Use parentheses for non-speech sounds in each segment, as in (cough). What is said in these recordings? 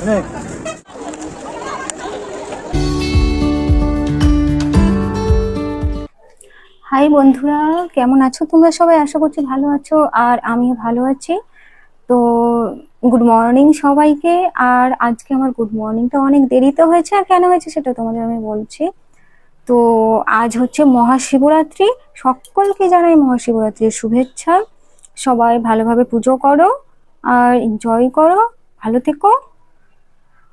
High বন্ধুরা, কেমন আছো? তোমরা সবাই আশা করছি ভালো আছো আর আমিও ভালো আছি। তো গুড মর্নিং সবাইকে। আর আজকে আমার গুড মর্নিংটা অনেক দেরিতে হয়েছে। আর কেন হয়েছে সেটা তোমাদের আমি বলছি। তো আজ হচ্ছে মহাশিবরাত্রি। সকলকে জানাই মহাশিবরাত্রির শুভেচ্ছা। সবাই ভালোভাবে পুজো করো আর এনজয় করো। ভালো থেকো।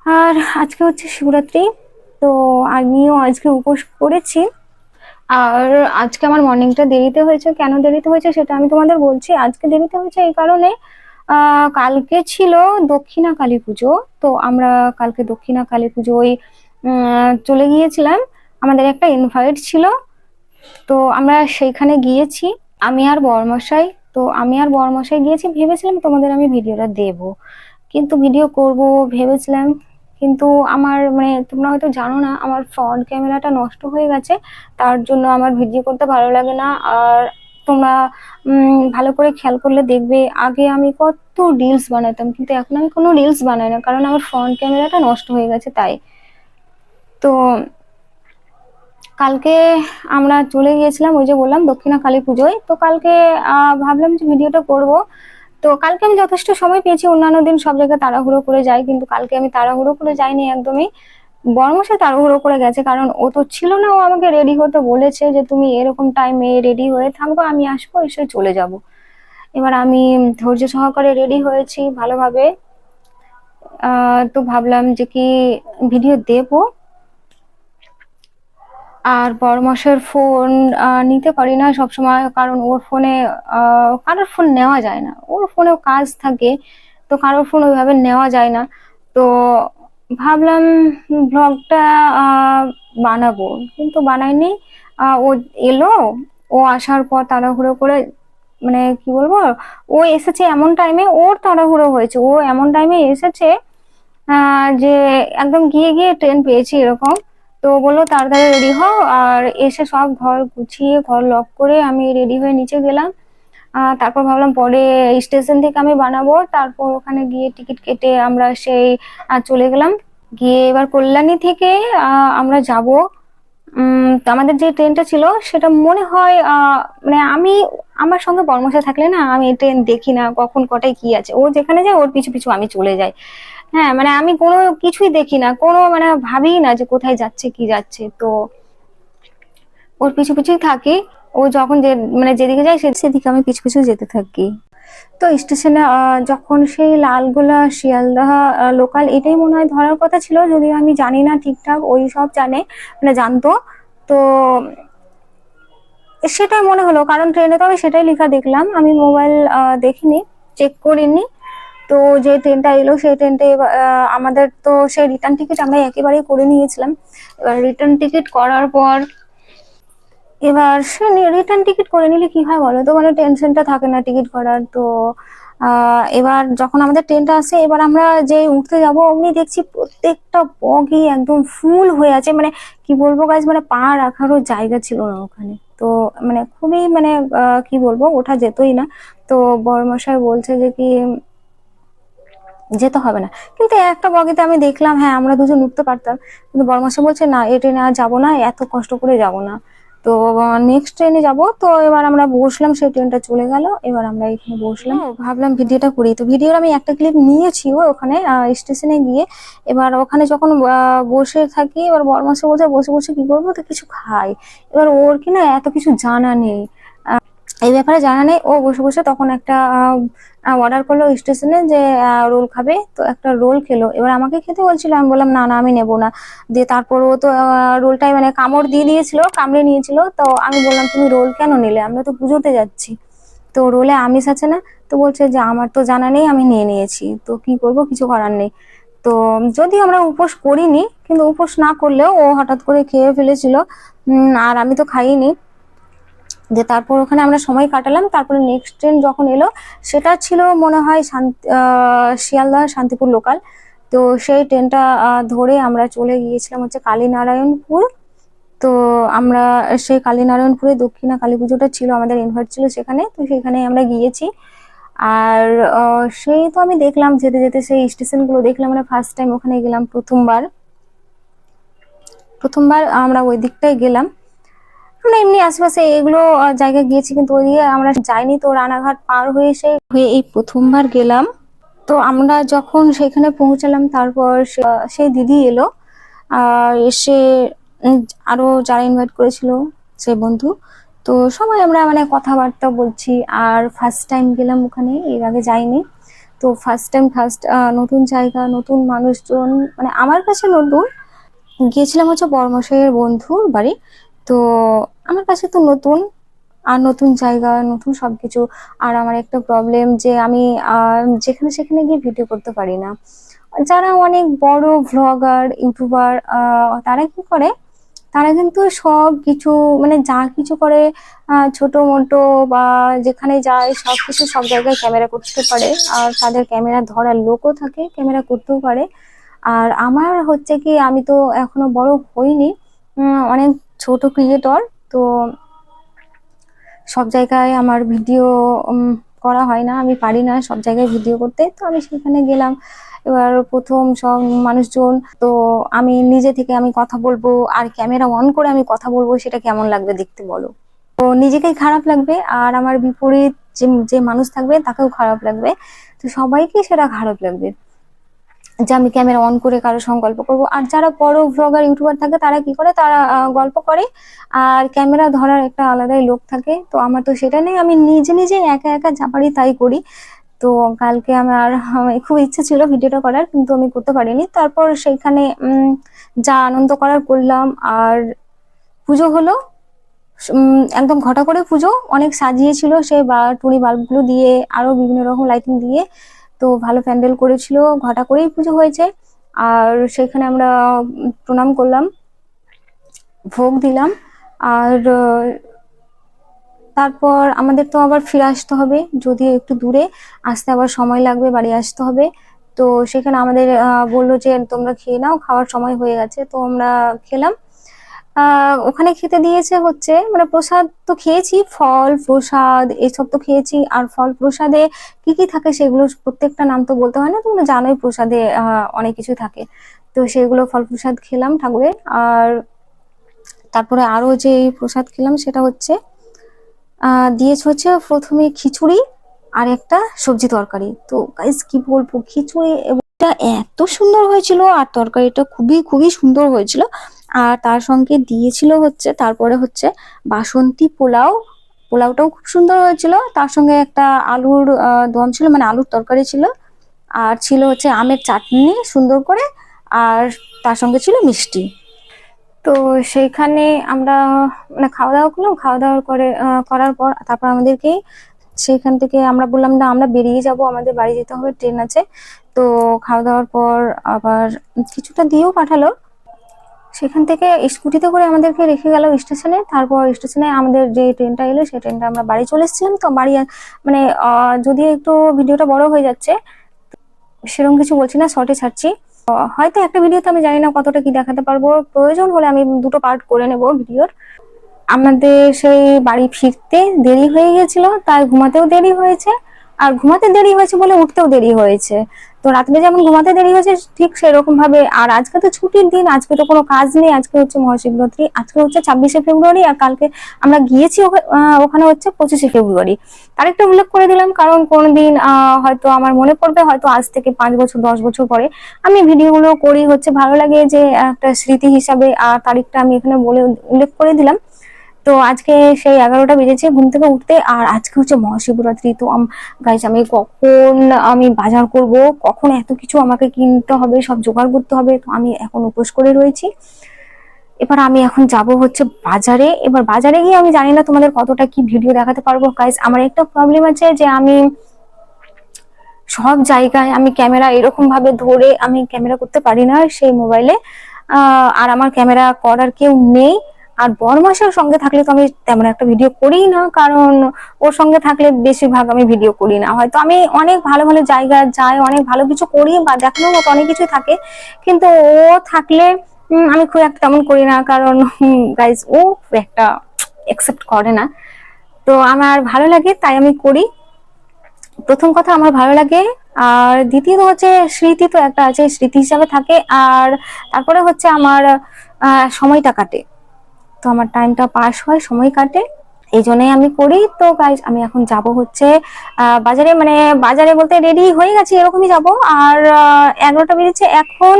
আর আজকে হচ্ছে শিবরাত্রি তো আমিও আজকে উপোস করেছি। আর আজকে আমার মর্নিংটা দেরিতে হয়েছে। কেন দেরিতে হয়েছে সেটা আমি তোমাদের বলছি। আজকে দেরিতে হয়েছে এই কারণে কালকে ছিল দক্ষিণা কালী পুজো তো আমরা কালকে দক্ষিণা কালী পুজোয় উম, চলে গিয়েছিলাম। আমাদের একটা ইনভাইট ছিল তো আমরা সেইখানে গিয়েছি। আমি আর বরমশাই তো আমি আর বরমশাই গিয়েছি। ভেবেছিলাম তোমাদের আমি ভিডিওটা দেব। কিন্তু ভিডিও করব ভেবেছিলাম কিন্তু আমার মানে তোমরা হয়তো জানো না, আমার ফ্রন্ট ক্যামেরাটা নষ্ট হয়ে গেছে। তার জন্য আমার ভিডিও করতে ভালো লাগে না। আর তোমরা ভালো করে খেয়াল করলে দেখবে, আগে আমি কত রিলস বানাতাম, কিন্তু এখন আমি কোনো রিলস বানাই না, কারণ আমার ফ্রন্ট ক্যামেরাটা নষ্ট হয়ে গেছে তাই। তো কালকে আমরা চলে গিয়েছিলাম, ওই যে বললাম দক্ষিণা কালী পুজোয়। তো কালকে ভাবলাম যে ভিডিওটা করব। তো কালকে আমি যথেষ্ট সময় পেয়েছি, অন্যান্য দিন সব জায়গায় তাড়াহুড়ো করে যাই, কিন্তু কালকে আমি তাড়াহুড়ো করে যাইনি একদমই। বর্মশাই তাড়াহুড়ো করে গেছে, কারণ ও তো ছিল না, ও আমাকে রেডি হতে বলেছে যে তুমি এরকম টাইমে রেডি হয়ে থাকব, আমি আসব, এসে চলে যাব। এবার আমি ধৈর্য সহকারে রেডি হয়েছি ভালোভাবে। তো ভাবলাম যে কি ভিডিও দেবো? আর বড়মাসের ফোন নিতে পারি না সবসময় কারণ ওর ফোনে কারোর ফোন নেওয়া যায় না। ওর ফোনেও কাজ থাকে, তো কারোর ফোন ওইভাবে নেওয়া যায় না। তো ভাবলাম ব্লগটা বানাবো। কিন্তু বানাইনি। ও এলো, ও আসার পর তাড়াহুড়ো করে মানে কি বলব, ও এসেছে এমন টাইমে ওর তাড়াহুড়ো হয়েছে। ও এমন টাইমে এসেছে যে একদম গিয়ে গিয়ে ট্রেন পেয়েছি এরকম। তো বলল, তাড়াতাড়ি রেডি হও। আর এসে সব ঘর গুছিয়ে, ঘর লক করে আমি রেডি হয়ে নিচে গেলাম। তারপর ভাবলাম পরে স্টেশন থেকে আমি বানাবো। তারপর ওখানে গিয়ে টিকিট কেটে আমরা সেই চলে গেলাম। গিয়ে এবার কল্যাণী থেকে আমরা যাব। আমাদের যে ট্রেনটা ছিল, সেটা মনে হয় মানে আমি, আমার সঙ্গে বর্মশা থাকলে না, আমি ট্রেন দেখি না কখন কটায় কি আছে। ও যেখানে যায়, ওর পিছু পিছু আমি চলে যাই। হ্যাঁ মানে আমি কোনো কিছুই দেখি না কোনো মানে ভাবি না যে কোথায় যাচ্ছে, কি যাচ্ছে। তো ওর পিছু পিছুই থাকি, ও যখন যে মানে যেদিকে যায় সেদিকে আমি পিছু পিছু যেতে থাকি। তো স্টেশনে যখন সেই লালগোলা, শিয়ালদহ লোকাল, এটাই মনে হয় ধরার কথা ছিল, যদিও আমি জানি না ঠিকঠাক, ওই সব জানে মানে জানতো। তো সেটাই মনে হলো, কারণ ট্রেনে তো আমি সেটাই লেখা দেখলাম, আমি মোবাইল দেখিনি চেক করিনি। তো যে ট্রেনটা এলো, সেই ট্রেনটা আমাদের তো সেই রিটার্ন টিকিট আমরা একেবারেই করে নিয়েছিলাম। এবার রিটার্ন টিকিট করার পর এবার সে রিটার্ন টিকিট করে নিলে কি হয় বলো তো? মানে টেনশনটা থাকে না টিকিট করার। তো এবার যখন আমাদের ট্রেনটা আসে, এবার আমরা যে উঠতে যাব, অমনি দেখছি প্রত্যেকটা বগি একদম ফুল হয়ে আছে। মানে কি বলব গাছ মানে পা রাখারও জায়গা ছিল না ওখানে। তো মানে খুবই মানে কি বলব? ওঠা যেতই না। তো বড়মশাই বলছে যে কি যেতে হবে না। কিন্তু একটা বগিতে আমি দেখলাম হ্যাঁ আমরা দুজন উঠতে পারতাম। কিন্তু বড়মাসা বলছে, না এ ট্রেনে আর যাব না, এত কষ্ট করে যাব না। তো নেক্সট ট্রেনে যাব। তো এবার আমরা বসলাম, সেই ট্রেনটা চলে গেল। এবার আমরা এখানে বসলাম। ভাবলাম ভিডিওটা করি। তো ভিডিওর আমি একটা ক্লিপ নিয়েছি ওখানে স্টেশনে গিয়ে। এবার ওখানে যখন বসে থাকি, এবার বড়মাসা বলছে, বসে বসে কি করব? তো কিছু খাই। এবার ওর কি না এত কিছু জানা নেই। এই ব্যাপারে জানা নেই। ও বসে বসে তখন একটা অর্ডার করল স্টেশনে যে রোল খাবে। তো একটা রোল খেলো। এবার আমাকে খেতে বলছিল, আমি বললাম, না না, আমি নেব না। দিয়ে তারপর ও তো রোলটাই মানে কামড় দিয়ে দিয়েছিল, কামড়ে নিয়েছিল। তো আমি বললাম, তুমি রোল কেন নিলে? আমরা তো পুজোতে যাচ্ছি। তো রোলে আমিষ আছে না? তো বলছে যে, আমার তো জানা নেই, আমি নিয়ে নিয়েছি। তো কি করব? কিছু করার নেই। তো যদি আমরা উপোস করিনি, কিন্তু উপোস না করলেও ও হঠাৎ করে খেয়ে ফেলেছিল। আর আমি তো খাইনি। যে তারপর ওখানে আমরা সময় কাটালাম তারপরে নেক্সট ট্রেন যখন এলো সেটা ছিল মনে হয় শান্তি আহ, শিয়ালদহ শান্তিপুর লোকাল তো সেই ট্রেনটা ধরে আমরা চলে গিয়েছিলাম হচ্ছে কালীনারায়ণপুর। তো আমরা সেই কালীনারায়ণপুরে দক্ষিণা কালী পুজোটা ছিল আমাদের ইনভাইট ছিল সেখানে। তো সেখানে আমরা গিয়েছি। আর সেই তো আমি দেখলাম যেতে যেতে সেই স্টেশনগুলো দেখলাম। মানে ফার্স্ট টাইম ওখানে গেলাম প্রথমবার। প্রথমবার আমরা ওই দিকটাই গেলাম। আমরা এমনি আশেপাশে এগুলো জায়গায় গিয়েছি, কিন্তু ওইদিকে আমরা যাইনি, তো রানাঘাট পার হয়ে সেই হয়ে এই প্রথমবার গেলাম। তো আমরা যখন সেখানে পৌঁছালাম, তারপর সে- সেই দিদি এলো আর এসে আরও যারা ইনভাইট করেছিল সেই বন্ধু, তো সবাই আমরা মানে কথাবার্তা বলছি, আর ফার্স্ট টাইম গেলাম ওখানে, এর আগে যাইনি। তো ফার্স্ট টাইম ফার্স্ট নতুন জায়গা, নতুন মানুষজন মানে আমার কাছে নতুন, গিয়েছিলাম হচ্ছে বড়মশাইয়ের বন্ধুর বাড়ি তো আমার কাছে তো নতুন, আর নতুন জায়গা, নতুন সবকিছু, আর আমার একটা প্রবলেম যে আমি যেখানে সেখানে গিয়ে ভিডিও করতে পারি না। যারা অনেক বড় ভ্লগার ইউটিউবার তারা কি করে? তারা কিন্তু সব কিছু মানে যা কিছু করে ছোট মোটো বা যেখানে যায় সব কিছু সব জায়গায় ক্যামেরা করতে পারে। আর তাদের ক্যামেরা ধরার লোকও থাকে ক্যামেরা করতেও পারে। আর আমার হচ্ছে কি, আমি তো এখনও বড় হইনি। অনেক ছোট ক্রিয়েটর, তো সব জায়গায় আমার ভিডিও করা হয় না, আমি পারি না সব জায়গায় ভিডিও করতে, তো আমি সেখানে গেলাম। এবার প্রথম সব মানুষজন, তো আমি নিজে থেকে আমি কথা বলব, আর ক্যামেরা অন করে আমি কথা বলব, সেটা কেমন লাগবে দেখতে বলো। তো নিজেকেই খারাপ লাগবে, আর আমার বিপরীত যে যে মানুষ থাকবে, তাকেও খারাপ লাগবে। তো সবাইকেই সেটা খারাপ লাগবে। যে আমি ক্যামেরা অন করে কারোর সঙ্গে গল্প করব। আর যারা বড় ভ্লগার ইউটিউবার থাকে, তারা কি করে? তারা গল্প করে। আর ক্যামেরা ধরার একটা আলাদাই লোক থাকে। তো আমার তো সেটা নেই। আমি নিজে নিজে একা একা যা পারি তাই করি। তো কালকে আমার খুব ইচ্ছে ছিল ভিডিওটা করার, কিন্তু আমি করতে পারিনি। তারপর সেইখানে যা আনন্দ করার করলাম। আর পুজো হলো। একদম ঘটা করে পুজো। অনেক সাজিয়েছিল সে বা টুনি বাল্বগুলো দিয়ে, আরও বিভিন্ন রকম লাইটিং দিয়ে। তো ভালো প্যান্ডেল করেছিল, ঘটা করেই পুজো হয়েছে। আর সেখানে আমরা প্রণাম করলাম, ভোগ দিলাম। আর তারপর আমাদের তো আবার ফিরে আসতে হবে, যদিও একটু দূরে। আসতে আবার সময় লাগবে, বাড়ি আসতে হবে। তো সেখানে আমাদের বলল যে, তোমরা খেয়ে নাও, খাওয়ার সময় হয়ে গেছে। তো আমরা খেলাম। ওখানে খেতে দিয়েছে হচ্ছে মানে প্রসাদ তো খেয়েছি, ফল, প্রসাদ, এসব তো খেয়েছি। আর ফল প্রসাদে কি কি থাকে সেগুলো প্রত্যেকটা নাম তো বলতে হয় না তোমরা জানোই প্রসাদে অনেক কিছু থাকে। তো সেগুলো ফল প্রসাদ খেলাম ঠাকুরের। আর তারপরে আরও যে প্রসাদ খেলাম সেটা হচ্ছে, আহ, দিয়েছে হচ্ছে প্রথমে খিচুড়ি আর একটা সবজি তরকারি। তো গাইস কি বলব? খিচুড়ি এটা এত সুন্দর হয়েছিল আর তরকারিটা খুবই খুবই সুন্দর হয়েছিল। আর তার সঙ্গে দিয়েছিল হচ্ছে, তারপরে হচ্ছে বাসন্তী পোলাও। পোলাওটাও খুব সুন্দর হয়েছিল। তার সঙ্গে একটা আলুর দম ছিল মানে আলুর তরকারি ছিল। আর ছিল হচ্ছে আমের চাটনি সুন্দর করে। আর তার সঙ্গে ছিল মিষ্টি। তো সেইখানে আমরা মানে খাওয়া দাওয়া করলাম। খাওয়া দাওয়া করে করার পর তারপর আমাদেরকে সেখান থেকে আমরা বললাম, না, আমরা বেরিয়ে যাব, আমাদের বাড়ি যেতে হবে, ট্রেন আছে। তো খাওয়া দাওয়ার পর আবার কিছুটা দিয়েও পাঠালো। সেখান থেকে স্কুটিতে করে আমাদেরকে রেখে গেল স্টেশনে। তারপর স্টেশনে আমাদের যে ট্রেনটা এলো, সেই ট্রেনটা আমরা বাড়ি চলে এসেছিলাম। তো বাড়ি মানে যদিও একটু ভিডিওটা বড় হয়ে যাচ্ছে, সেরকম কিছু বলছি না শর্টে ছাড়ছি। হয়তো একটা ভিডিওতে আমি জানি না কতটা কি দেখাতে পারব। প্রয়োজন হলে আমি দুটো পার্ট করে নেব ভিডিওর। আমাদের সেই বাড়ি ফিরতে দেরি হয়ে গেছিল, তাই ঘুমাতেও দেরি হয়েছে। আর ঘুমাতে দেরি হয়েছে বলে উঠতেও দেরি হয়েছে। তো রাত্রে যেমন ঘুমাতে দেরি হয়েছে, ঠিক সেরকম ভাবে আর আজকে তো ছুটির দিন, আজকে তো কোনো কাজ নেই, আজকে হচ্ছে মহাশিবরাত্রি, আজকে হচ্ছে ছাব্বিশে ফেব্রুয়ারি, আর কালকে আমরা গিয়েছি ওখা- ওখানে হচ্ছে পঁচিশে ফেব্রুয়ারি। তারিখটা উল্লেখ করে দিলাম, কারণ কোনোদিন হয়তো আমার মনে পড়বে, হয়তো আজ থেকে পাঁচ বছর, দশ বছর পরে আমি ভিডিওগুলো করি। হচ্ছে ভালো লাগে যে একটা স্মৃতি হিসাবে আর তারিখটা আমি এখানে বলে উল্লেখ করে দিলাম। তো আজকে সেই এগারোটা বেজেছে, ঘুম থেকে উঠতে। আর আজকে হচ্ছে মহাশিবরাত্রি। তো গাইজ আমি কখন আমি বাজার করব, কখন এত কিছু আমাকে কিনতে হবে, সব জোগাড় করতে হবে, তো আমি এখন উপোস করে রয়েছি। এবার আমি এখন যাব হচ্ছে বাজারে। এবার বাজারে গিয়ে আমি জানি না তোমাদের কতটা কি ভিডিও দেখাতে পারব। গাইজ আমার একটা প্রবলেম আছে যে আমি সব জায়গায় আমি ক্যামেরা এরকম ভাবে ধরে আমি ক্যামেরা করতে পারি না সেই মোবাইলে। আর আমার ক্যামেরা করার কেউ নেই। আর বরমাসের সঙ্গে থাকলে তো আমি তেমন একটা ভিডিও করি না, কারণ ওর সঙ্গে থাকলে বেশিরভাগ আমি ভিডিও করি না। হয়তো আমি অনেক ভালো ভালো জায়গায় যাই, অনেক ভালো কিছু করি বা দেখানোর মতো অনেক কিছু থাকে, কিন্তু ও থাকলে আমি খুব একটা তেমন করি না, কারণ গাইজ ও খুব একটা একসেপ্ট করে না। তো আমার ভালো লাগে, তাই আমি করি। প্রথম কথা আমার ভালো লাগে, আর দ্বিতীয়ত হচ্ছে স্মৃতি তো একটা আছে, স্মৃতি হিসাবে থাকে, আর তারপরে হচ্ছে আমার সময়টা কাটে। তো আমার টাইমটা পাস হয়, সময় কাটে। এই জন্যই আমি করি। তো গাইজ আমি এখন যাব হচ্ছে বাজারে। মানে বাজারে বলতে রেডি হয়ে গেছি, এরকমই যাব। আর এগারোটা বেজেছে। এখন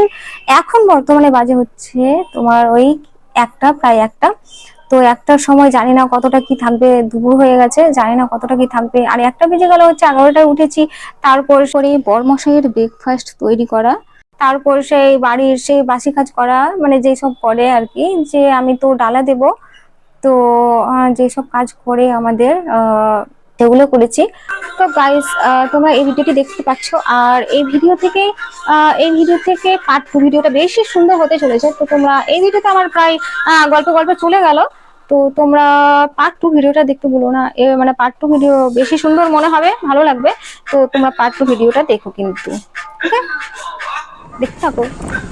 এখন বর্তমানে বাজে হচ্ছে তোমার ওই একটা, প্রায় একটা। তো একটার সময় জানি না কতটা কি থাকবে দুপুর হয়ে গেছে, জানি না কতটা কি থাকবে আর একটা বেজে গেল হচ্ছে এগারোটায় উঠেছি। তারপর পরে বরমশাইয়ের ব্রেকফাস্ট তৈরি করা। তারপর সেই বাড়ির সেই বাসি কাজ করা মানে যেই সব করে আর কি যে আমি তো ডালা দেব, তো যেসব কাজ করে আমাদের সেগুলো করেছি। তো গাইস তোমরা এই ভিডিওটি দেখতে পাচ্ছ, আর এই ভিডিও থেকে এই ভিডিও থেকে পার্ট টু ভিডিওটা বেশি সুন্দর হতে চলেছে। তো তোমরা এই ভিডিওতে আমার প্রায় গল্প গল্প চলে গেল। তো তোমরা পার্ট টু ভিডিওটা দেখতে ভুলো না। এ মানে পার্ট টু ভিডিও বেশি সুন্দর মনে হবে, ভালো লাগবে। তো তোমরা পার্ট টু ভিডিওটা দেখো কিন্তু। ঠিক আছে? দেখতে থাকো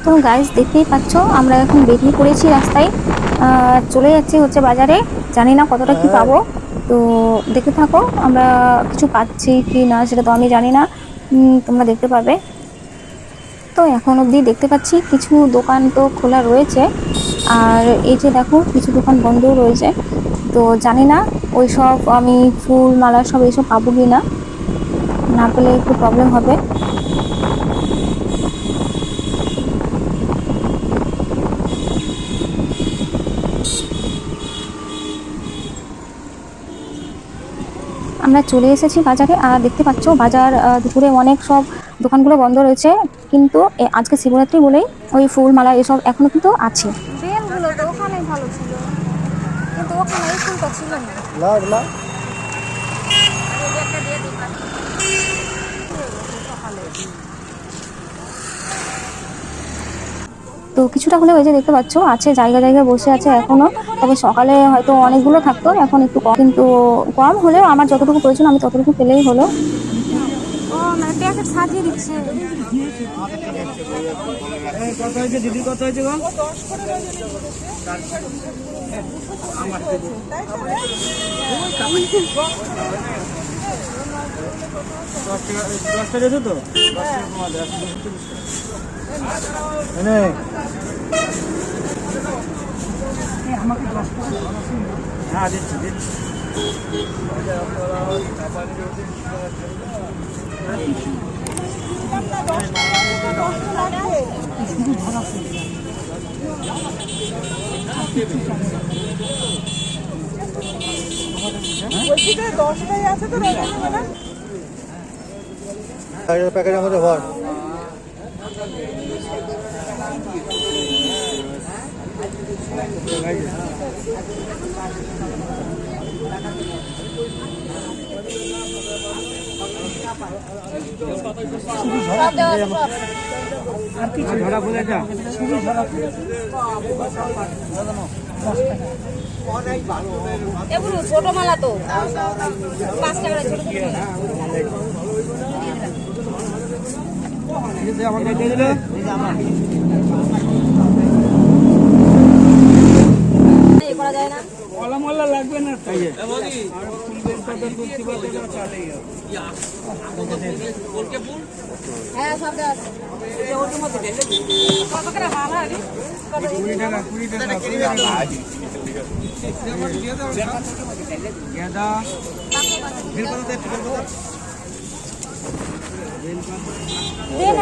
তো গাইস দেখতেই পাচ্ছ আমরা এখন বেরিয়ে পড়েছি রাস্তায়। চলে যাচ্ছি হচ্ছে বাজারে। জানি না কতটা কি পাবো। তো দেখতে থাকো আমরা কিছু পাচ্ছি কি না সেটা তো আমি জানি না। তোমরা দেখতে পাবে। তো এখন অবধি দেখতে পাচ্ছি কিছু দোকান তো খোলা রয়েছে। আর এই যে দেখো কিছু দোকান বন্ধও রয়েছে। তো জানি না ওই সব আমি ফুল মালা সব এইসব পাবো কি না। না পেলে একটু প্রবলেম হবে। আমরা চলে এসেছি বাজারে। আর দেখতে পাচ্ছ বাজার আহ, দুপুরে অনেক সব দোকানগুলো বন্ধ রয়েছে। কিন্তু এ- আজকে শিবরাত্রি বলেই ওই ফুল মালা এসব এখনও কিন্তু আছে। বেলগুলো তো ওখানেই ভালো ছিল। কিন্তু ওখানে এই ফুলটা ছিল না। তো কিছুটা হলে ওই যে দেখতে পাচ্ছ আছে জায়গা জায়গায় বসে আছে এখনও। তবে সকালে হয়তো অনেকগুলো থাকতো এখন একটু কম কিন্তু কম হলেও আমার যতটুকু প্রয়োজন আমি ততটুকু পেলেই হলো। সাজিয়ে দিচ্ছে। কত হয়েছে দিদি কত হয়েছে গো দশটা রেখো তো এনে হ্যাঁ দিচ্ছি দিচ্ছি প্যাকেটের মধ্যে ভর। ঝরা ফুলে যা এগুলো ছোট মালা তো। পাঁচ টাকা ছোট ছোট মালা। করা যায় না? এই যে হ্যাঁ সব দেওয়া আছে। কত করে মালা রে? কুড়ি টাকা কুড়ি টাকা কুড়ি টাকা। গেঁদা। বেল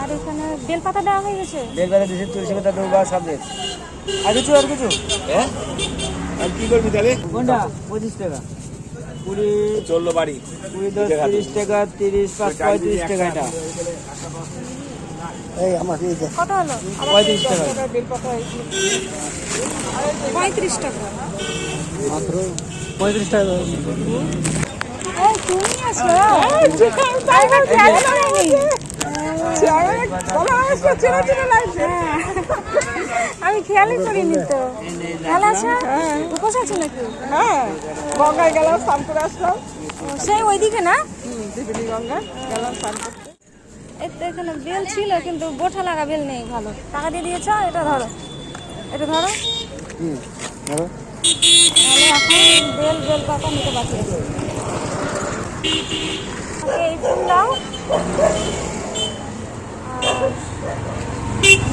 আর এখানে বেলপাতা দেওয়া হয়ে গেছে? বেলবেলা দিয়েছে তুলসী পাতা দুবা সব দিয়েছে। আর কিছু আর কিছু হ্যাঁ আর কি করবি তাহলে? কোনটা? পঁচিশ টাকা। কুড়ি চলল বাড়ি। কুড়ি দশ তিরিশ টাকা তিরিশ পাঁচ পঁয়ত্রিশ টাকা এটা কত হলো? পঁয়ত্রিশ টাকা। পঁয়ত্রিশ টাকা। পঁয়ত্রিশ তুমি। আমি খেয়ালই করিনি তো। ভালো আছো? উপোস আছে নাকি? হ্যাঁ। গঙ্গায় গেলাম স্নান করে আসলাম। সেই ওইদিকে না? গঙ্গা গেলাম স্নান করতে। এই তো এখানে বেল ছিল কিন্তু বোঠা লাগা বেল নেই ভালো। টাকা দিয়ে দিয়েছ? এটা ধরো। এটা ধরো। তাহলে এখন বেল বেল পাতা নিতে বাকি আছে। এই ফুল দাও।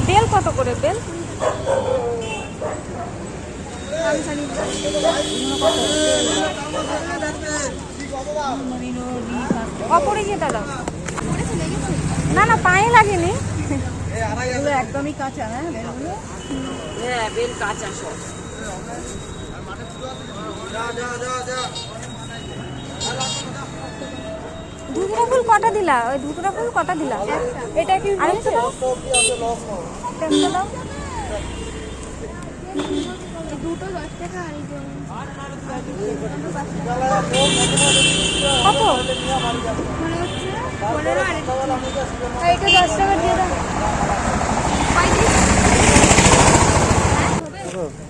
বেল কত করে? বেল? অপরিচিতা দাও না না পায়ে লাগেনি। একদমই কাঁচা হ্যাঁ? ধুতরা ফুল কটা দিলা? ওই ধুতরা ফুল কটা দিলা? এটা কি আরেকটা দাও। একটা দাও।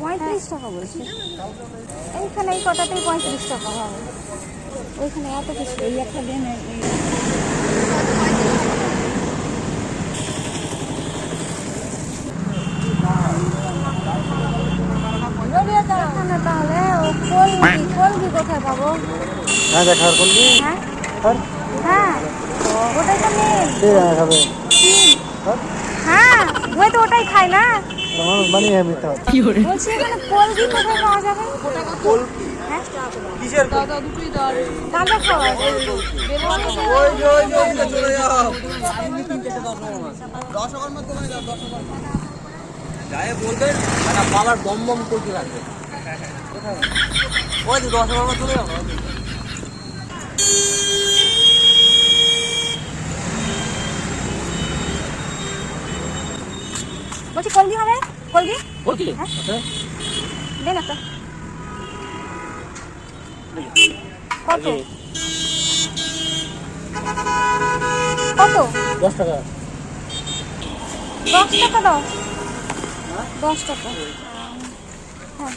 পঁয়ত্রিশ টাকা বলছি। এইখানে এই কটাতেই পঁয়ত্রিশ টাকা হবে। ওইখানে এত কিছু। এই একটা দেন তাহলে ও কলমি কলমি কোথায় পাবো? হ্যাঁ হ্যাঁ? হ্যাঁ। ওটাই তো নেই ঠিক খাবে। হ্যাঁ ওই তো ওটাই খাই না। মানুষ বানিয়ে মিথ্যা বলছি এখানে কলমি কোথায় পাওয়া যাবে? হ্যাঁ? কিসের তাজা খাওয়া যাই বলবেন পালার বম বম করতে লাগবে। ওই তো দশ টাকা চলে যাব বলছি। কলমি হবে কলমি বলছি দেন একটা। কত? কত? দশ টাকা। দশ টাকা দাও। দশ টাকা হ্যাঁ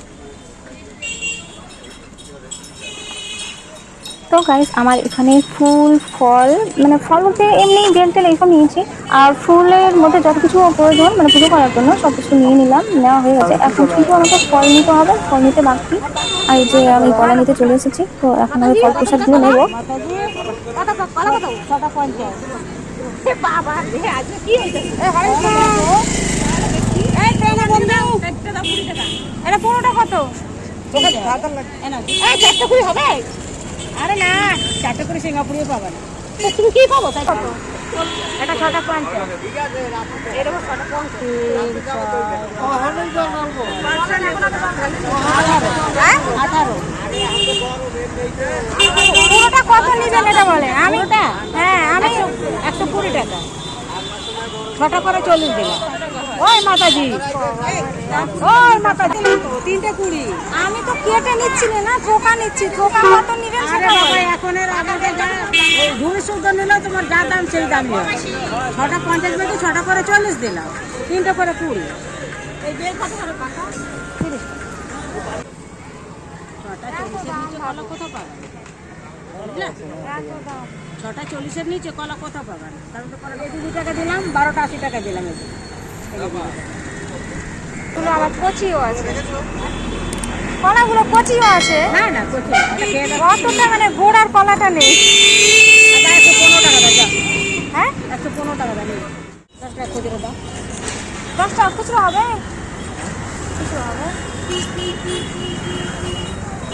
তো গাইস আমার এখানে ফুল ফল মানে ফল বলতে এমনি বেল টেল এইসব নিয়েছি। আর ফুলের মধ্যে যত কিছু প্রয়োজন মানে পুজো করার জন্য সব কিছু নিয়ে নিলাম নেওয়া হয়ে গেছে। এখন শুধু আমাকে ফল নিতে হবে ফল নিতে বাকি। আর যে আমি কলা নিতে চলে এসেছি তো এখন আমি ফল প্রসাদগুলো নেব। বাবা কি এটা পনেরোটা কত? এই চারটে কুড়ি হবে? আরে না চারটে করে সিঙ্গাপুরিও পাবা না। তুমি (laughs) কি পাবো তাই কত? এটা ছটা পঞ্চাশ। হ্যাঁ? আঠারো। পুরোটা কত নিবেন এটা বলে? আমি হ্যাঁ আমি একশো কুড়ি টাকা। ছটা করে চল্লিশ দিলাম। ওই মাতাজি। ওই মাতাজি। তিনটে কুড়ি। আমি তো কেটে নিচ্ছি না থোকা নিচ্ছি। থোকা কত নিবেন সেটা এখন এর আগে ঝুড়ি শুদ্ধ নিলেও তোমার যা দাম সেই হবে। ছটা পঞ্চাশ বেশি ছটা করে চল্লিশ দিলাম। তিনটে করে কুড়ি। ছটা চল্লিশের নিচে কলা কোথাও পাবেন কারণ তো কলা দু টাকা দিলাম বারোটা আশি টাকা দিলাম। এগুলো আবার কচিও আছে। কলাগুলো কচিও আছে? না না মানে গোড়ার কলাটা নেই? আচ্ছা, একশো পনেরো টাকা দাও হ্যাঁ? একশো পনেরো টাকা। দশ খুচরো দশ টাকা খুচরো হবে? খুচরো হবে।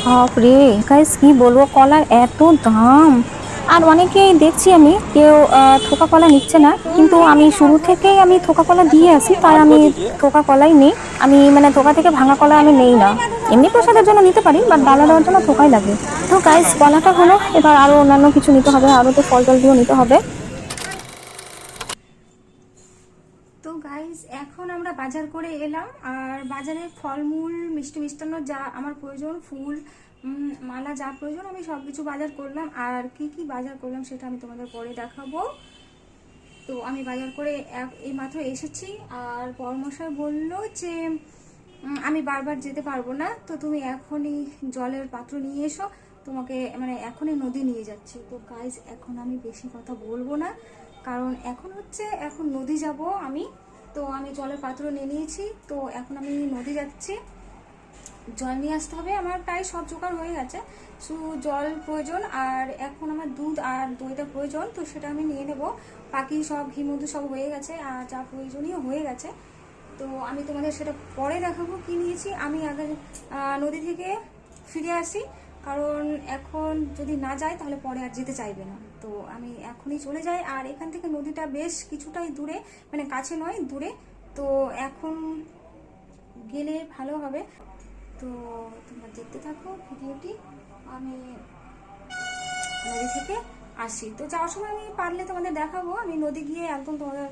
বাপরে গাইস কি বলব? কলার এত দাম। আর অনেকেই দেখছি আমি, কেউ থোকা কলা নিচ্ছে না, কিন্তু আমি শুরু থেকেই আমি থোকা কলা দিয়ে আসি, তাই আমি থোকা কলাই নেই। আমি মানে থোকা থেকে ভাঙা কলা আমি নেই না। এমনি প্রসাদের জন্য নিতে পারি বাট ডালা দেওয়ার জন্য থোকাই লাগে। তো গাইস কলাটা হলো, এবার আরও অন্যান্য কিছু নিতে হবে আরও তো ফল টলগুলো নিতে হবে। তো গাইস এখন আমরা বাজার করে এলাম, আর বাজারে ফলমূল, মিষ্টি মিষ্টান্ন যা আমার প্রয়োজন, ফুল মালা যা প্রয়োজন, আমি সব কিছু বাজার করলাম। আর কি কি বাজার করলাম সেটা আমি তোমাদের পরে দেখাবো। তো আমি বাজার করে এই মাত্র এসেছি। আর পরমশাই বলল যে আমি বারবার যেতে পারব না। তো তুমি এখনই জলের পাত্র নিয়ে এসো। তোমাকে মানে এখনই নদী নিয়ে যাচ্ছি। তো গাইজ এখন আমি বেশি কথা বলব না। কারণ এখন হচ্ছে, এখন নদী যাব আমি। তো আমি জলের পাত্র নিয়ে নিয়েছি। তো এখন আমি নদী যাচ্ছি। জল নিয়ে আসতে হবে। আমার প্রায় সব জোগাড় হয়ে গেছে। শুধু জল প্রয়োজন আর এখন আমার দুধ আর দইটা প্রয়োজন, তো সেটা আমি নিয়ে নেব। বাকি সব ঘি, মধু সব হয়ে গেছে আর যা প্রয়োজনীয় হয়ে গেছে। তো আমি তোমাদের সেটা পরে দেখাবো কি নিয়েছি। আমি আগে নদী থেকে ফিরে আসি। কারণ এখন যদি না যাই তাহলে পরে আর যেতে চাইবে না। তো আমি এখনই চলে যাই। আর এখান থেকে নদীটা বেশ কিছুটাই দূরে মানে কাছে নয়, দূরে। তো এখন গেলে ভালো হবে। তো তোমরা দেখতে থাকো ভিডিওটি। আমি নদী থেকে আসি তো যাওয়ার সময় আমি পারলে তোমাদের দেখাবো। আমি নদী গিয়ে একদম তোমাদের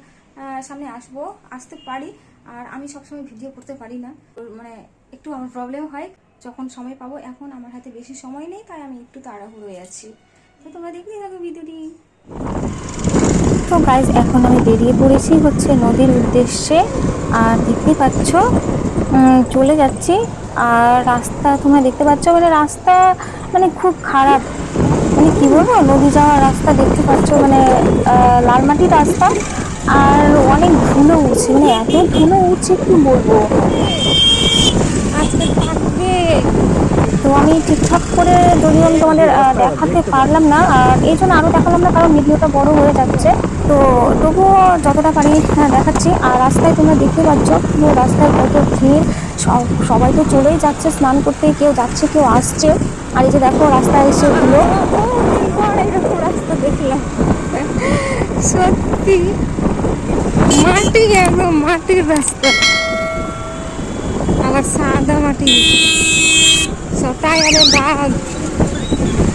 সামনে আসব, আসতে পারি। আর আমি সবসময় ভিডিও করতে পারি না। মানে একটু আমার প্রবলেম হয়। যখন সময় পাবো, এখন আমার হাতে বেশি সময় নেই, তাই আমি একটু তাড়াহুড়ো আছি। তো তোমরা দেখতেই থাকো ভিডিওটি। তো গাইজ এখন আমি বেরিয়ে পড়েছি হচ্ছে নদীর উদ্দেশ্যে। আর দেখতে পাচ্ছ চলে যাচ্ছি। আর রাস্তা তোমরা দেখতে পাচ্ছ মানে রাস্তা মানে খুব খারাপ। মানে কি বলব নদী যাওয়ার রাস্তা দেখতে পাচ্ছ মানে আহ, লাল মাটির রাস্তা। আর অনেক ধুলো উঠছে মানে এত ধুলো উঠছে কি বলব? তো আমি ঠিকঠাক করে যদিও আমি তোমাদের দেখাতে পারলাম না। আর এই জন্য আরও দেখালাম না কারণ ভিডিওটা বড় হয়ে যাচ্ছে। তো তবুও যতটা পারি হ্যাঁ দেখাচ্ছি। আর রাস্তায় তোমরা দেখতে পাচ্ছ, পুরো রাস্তায় কত ভিড়। সব- সবাই তো চলেই যাচ্ছে, স্নান করতে কেউ যাচ্ছে, কেউ আসছে। আর এই যে দেখো, রাস্তায় এসে এরকম রাস্তা সত্যি, মাটি মাটির রাস্তা। আবার সাদা মাটি। সব টায়ারে দাগ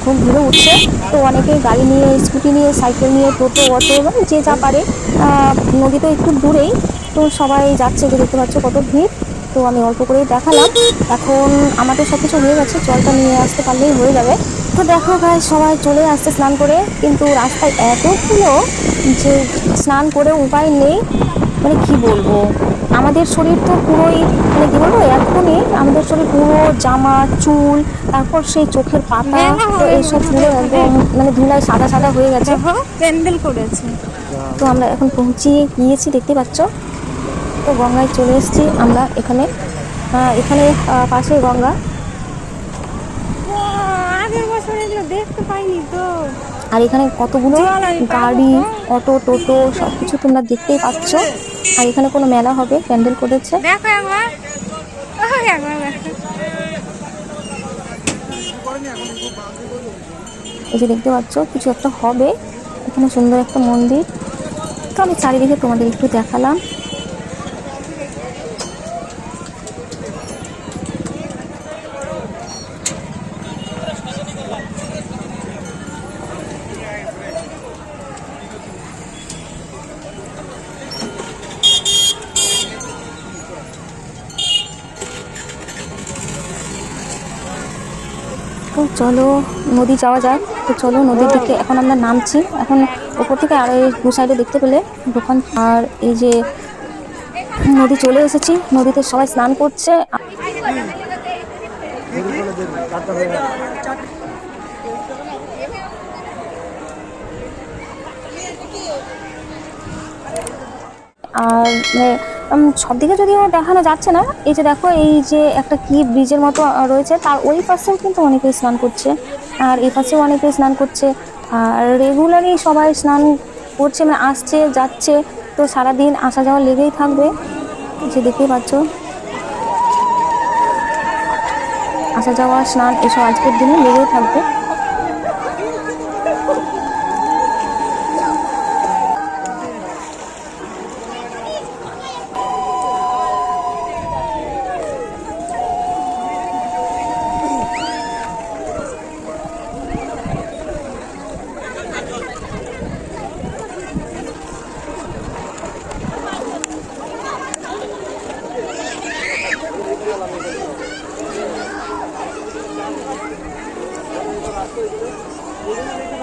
খুব ভিড়ে উঠছে। তো অনেকেই গাড়ি নিয়ে, স্কুটি নিয়ে, সাইকেল নিয়ে, টোটো, অটো এবং যে যা পারে নদী তো একটু দূরেই। তো সবাই যাচ্ছে যে দেখতে পাচ্ছ কত ভিড়। তো আমি অল্প করেই দেখালাম। এখন আমাদের সব কিছু হয়ে গেছে, জলটা নিয়ে আসতে পারলেই হয়ে যাবে। তো দেখো ভাই সবাই চলে আসছে স্নান করে। কিন্তু রাস্তায় এত ধুলো যে স্নান করে উপায় নেই। মানে কি বলব? আমাদের শরীর তো পুরোই মানে কি বলব এখনই আমাদের শরীর পুরো জামা চুল তারপর সেই চোখের পাতা তো এইসব পুরো একদম মানে ধুলায় সাদা সাদা হয়ে গেছে। প্যান্ডেল করেছে। তো আমরা এখন পৌঁছিয়ে গিয়েছি দেখতে পাচ্ছ? তো গঙ্গায় চলে এসেছি আমরা এখানে। এখানে পাশে গঙ্গা। আগের বছর দেখতে পাইনি তো। আর এখানে কতগুলো গাড়ি অটো টোটো সব কিছু তোমরা দেখতেই পাচ্ছ। আর এখানে কোনো মেলা হবে প্যান্ডেল করেছে। এই যে দেখতে পাচ্ছ কিছু একটা হবে। এখানে সুন্দর একটা মন্দির। তো আমি চারিদিকে তোমাদের একটু দেখালাম। চলো নদী যাওয়া যাক। তো চলো নদীর দিকে এখন আমরা নামছি। এখন ওপর থেকে আর এই দু সাইডে দেখতে পেলে দোকান আর এই যে নদী চলে এসেছি, নদীতে সবাই স্নান করছে। আর সব দিকে যদিও দেখানো যাচ্ছে না, এই যে দেখো, এই যে একটা কি ব্রিজের মতো রয়েছে, তার ওই পাশেও কিন্তু অনেকেই স্নান করছে, আর এই পাশেও অনেকেই স্নান করছে, আর রেগুলারই সবাই স্নান করছে মানে আসছে, যাচ্ছে, তো সারাদিন আসা যাওয়া লেগেই থাকবে যে দেখতেই পাচ্ছ। আসা যাওয়া, স্নান, এসব আজকের দিনে লেগেই থাকবে। 올라가는 거죠. 네.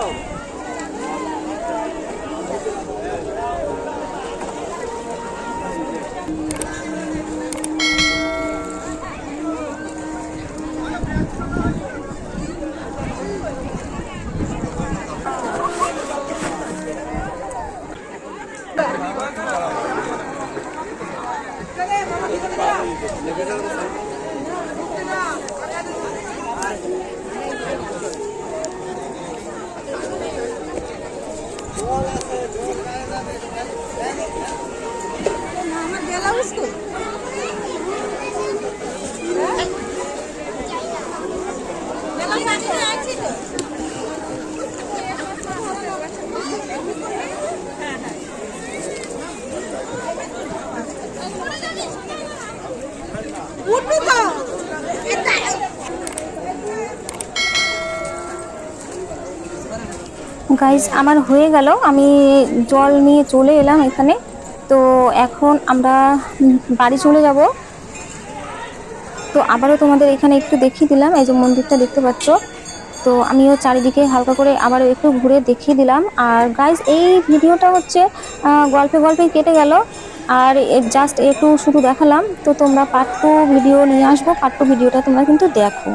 গাইজ আমার হয়ে গেল। আমি জল নিয়ে চলে এলাম এখানে। তো এখন আমরা বাড়ি চলে যাব। তো আবারও তোমাদের এখানে একটু দেখিয়ে দিলাম, এই যে মন্দিরটা দেখতে পাচ্ছ। তো আমিও চারিদিকে হালকা করে আবারও একটু ঘুরে দেখিয়ে দিলাম। আর গাইজ এই ভিডিওটা হচ্ছে গল্পে গল্পে কেটে গেল। আর জাস্ট একটু শুধু দেখালাম। তো তোমরা পার্ট টু ভিডিও নিয়ে আসব পার্ট টু ভিডিওটা তোমরা কিন্তু দেখো।